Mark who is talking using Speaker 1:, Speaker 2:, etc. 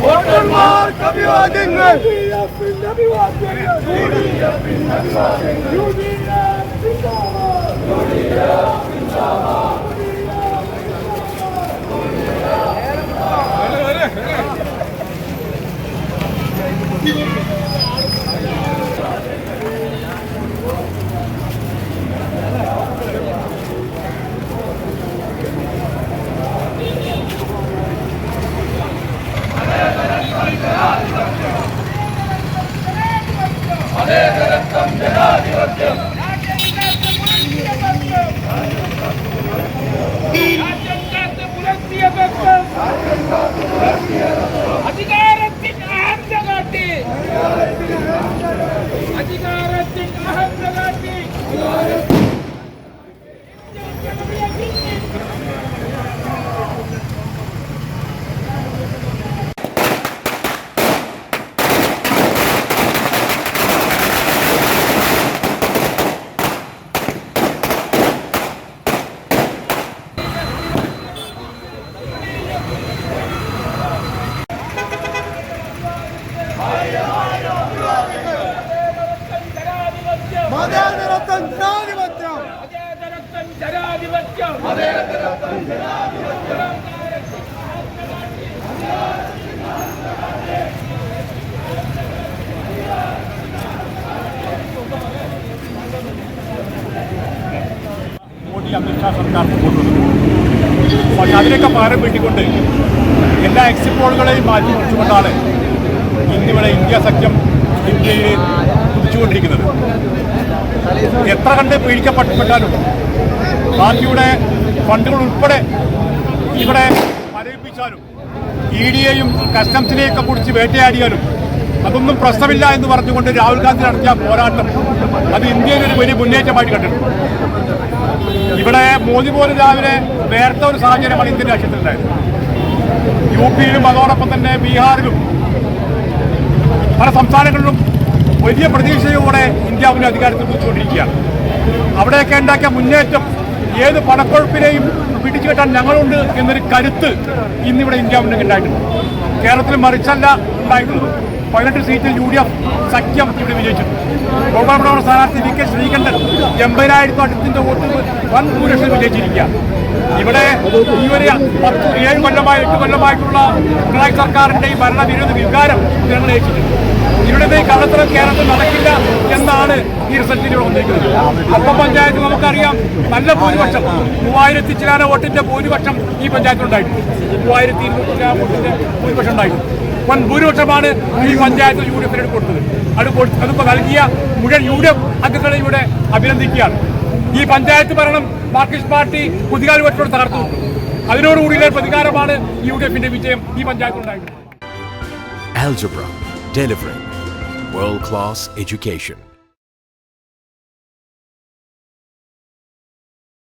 Speaker 1: വോട്ടർമാർക്ക് അഭിവാദ്യങ്ങൾ
Speaker 2: അധികാരത്തിൻ
Speaker 3: മോദി അമിത്ഷാ സർക്കാർ പക്ഷെ അതിനൊക്കെ പകരം വീട്ടിക്കൊണ്ട് എല്ലാ എക്സിറ്റ് പോളുകളെയും മാറ്റി മറിച്ചുകൊണ്ടാണ് ഇന്നിവിടെ ഇന്ത്യ സഖ്യം ഇന്ത്യയിൽ കുതിച്ചുകൊണ്ടിരിക്കുന്നത്. എത്ര കണ്ട് പീഡിക്കപ്പെട്ടാലും പാർട്ടിയുടെ ഫണ്ടുകൾ ഉൾപ്പെടെ ഇവിടെ മരവിപ്പിച്ചാലും ഇ ഡിയെയും കസ്റ്റംസിനെയൊക്കെ കുറിച്ച് വേട്ടയാടിയാലും അതൊന്നും പ്രശ്നമില്ല എന്ന് പറഞ്ഞുകൊണ്ട് രാഹുൽ ഗാന്ധി നടത്തിയ പോരാട്ടം. അത് ഇന്ത്യയിൽ ഒരു വലിയ മുന്നേറ്റമായിട്ട് കണ്ടിട്ടുണ്ട്. ഇവിടെ മോദി പോലും രാവിലെ വേർത്ത ഒരു സാഹചര്യമാണ് ഇന്ത്യൻ രാഷ്ട്രീയത്തിലുണ്ടായത് യു പിയിലും അതോടൊപ്പം തന്നെ ബീഹാറിലും പല സംസ്ഥാനങ്ങളിലും വലിയ പ്രതീക്ഷയോടെ ഇന്ത്യ മുന്നേ അധികാരത്തിൽ കുറിച്ചുകൊണ്ടിരിക്കുകയാണ് അവിടെയൊക്കെ ഉണ്ടാക്കിയ മുന്നേറ്റം ഏത് പണക്കൊഴുപ്പിനെയും പിടിച്ചു കെട്ടാൻ ഞങ്ങളുണ്ട് എന്നൊരു കരുത്ത് ഇന്നിവിടെ ഇന്ത്യ മുന്നേ ഉണ്ടായിട്ടുണ്ട്. കേരളത്തിൽ മറിച്ചല്ല ഉണ്ടായിട്ടുള്ളത്. പതിനെട്ട് സീറ്റിൽ യു ഡി എഫ് സഖ്യം ഇവിടെ വിജയിച്ചിട്ടുണ്ട്. ഗോപാലപുരം സ്ഥാനാർത്ഥി വി കെ ശ്രീകണ്ഠൻ എൺപതിനായിരത്തി അടുത്തിന്റെ വോട്ട് വൻ ഭൂരിപക്ഷം വിജയിച്ചിരിക്കുക ഇവിടെ ഈ ഒരു പത്ത് ഏഴ് കൊല്ലമായി എട്ട് കൊല്ലമായിട്ടുള്ള പിണറായി സർക്കാരിന്റെ ഈ ഭരണവിരോധ വികാരം ജനങ്ങൾ ഏറ്റിട്ടുണ്ട് ഇവിടുത്തെ കള്ളത്തരം കേരളത്തിൽ നടക്കില്ല എന്നാണ് ഈ റിസൾട്ടിൽ ഇവിടെ വന്നിരിക്കുന്നത്. അപ്പം പഞ്ചായത്ത് നമുക്കറിയാം നല്ല ഭൂരിപക്ഷം മൂവായിരത്തി ചിലാന വോട്ടിന്റെ ഭൂരിപക്ഷം ഈ പഞ്ചായത്തിലുണ്ടായിട്ടുണ്ട് മൂവായിരത്തി ഇരുന്നൂറ്റി ചിലാന വോട്ടിന്റെ ഭൂരിപക്ഷം ഉണ്ടായിട്ടുണ്ട് വൻ ഭൂരിപക്ഷമാണ് ഈ പഞ്ചായത്ത് യു ഡി എഫിനോട് കൊടുത്തത്. അത് കൊടുത്ത് അതിപ്പോ നൽകിയ മുഴുവൻ യു ഡി എഫ് അംഗങ്ങളെ ഇവിടെ അഭിനന്ദിക്കുകയാണ്. ഈ പഞ്ചായത്ത് ഭരണം മാർക്സിസ്റ്റ് പാർട്ടി പുതികാൽ വോട്ടോട് തകർത്തു. അതിനോടുകൂടിയുള്ള പ്രതികാരമാണ് യു ഡി എഫിന്റെ വിജയം ഈ പഞ്ചായത്തിലുണ്ടായിട്ടുള്ളത്
Speaker 4: Algebra, delivering world-class education.